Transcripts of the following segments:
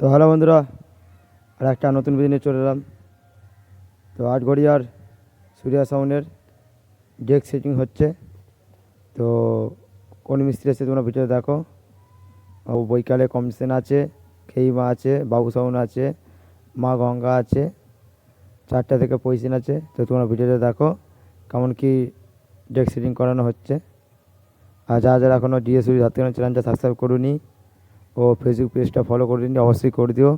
তো হ্যালো বন্ধুরা, আর একটা নতুন নিয়ে চলে এলাম। তো আটগড়িয়ার সূর্যা সাউন্ডের ডেক সেটিং হচ্ছে। তো কোন মিস্ত্রি আছে তোমরা ভিডিও দেখো। ও বৈকালে কমিশন আছে, খেইমা আছে, বাবু সাউন্ড আছে, মা গঙ্গা আছে, চারটা থেকে পয়সিন আছে। তো তোমরা ভিডিওটা দেখো কেমন কি ডেক সেটিং করানো হচ্ছে। আর যারা যারা এখনও ডিএসউরি হাতে চ্যানেলটা সাবস্ক্রাইব করুনি ও ফেসবুক পেজটা ফলো করে দিন অবশ্যই করে দিও।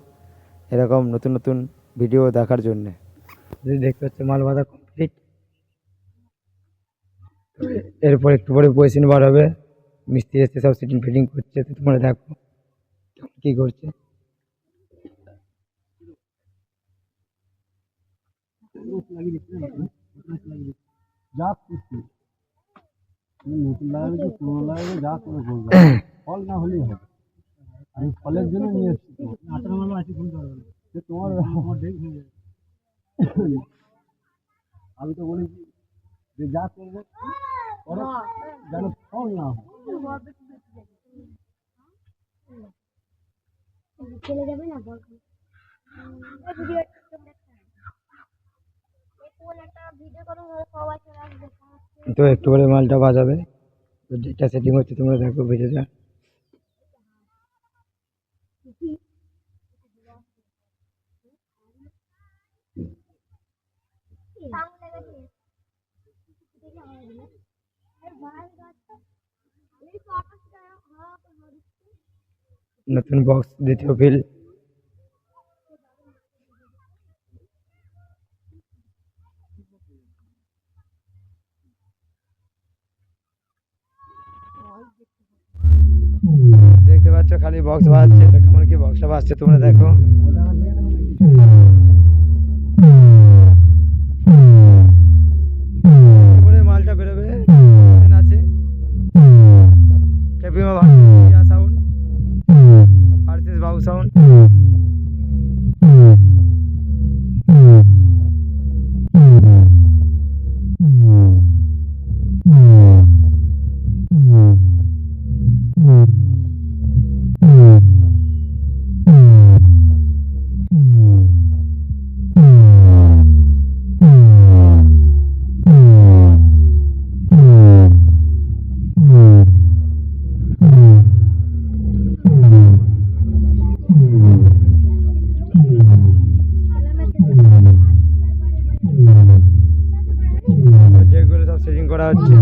এরকম নতুন নতুন ভিডিও দেখার জন্যে। দেখতে হচ্ছে মাল বাঁধা কমপ্লিট এরপর একটু পরে পয়সিন বার হবে। মিস্ত্রি এসে সব সিটিং ফিটিং করছে তো তোমরা দেখো কী করছে। যা নতুন লাগাবে কি পুরোনো লাগাবে যা করে বলবে ফল না হলেই হবে। আমি ফলের জন্য নিয়ে এসেছি তো আঠারো মাল আছে ফোন করবে সে তোমার আমার ডেক হয়ে যাবে। আমি তো বলেছি যে যা করবে করো যেন ফল না হয়। চলে যাবে বল। একটা করো তো একটু পরে মালটা বাজাবে। তো যেটা সেটিং হচ্ছে তোমরা দেখো ভিডিওটা নতুন বক্স দ্বিতীয় ফিল দেখতে পাচ্ছ খালি বক্স বাজছে তো কেমন কি বক্সটা বাজছে, তোমরা দেখো। Sound. সেটিং করা হচ্ছে।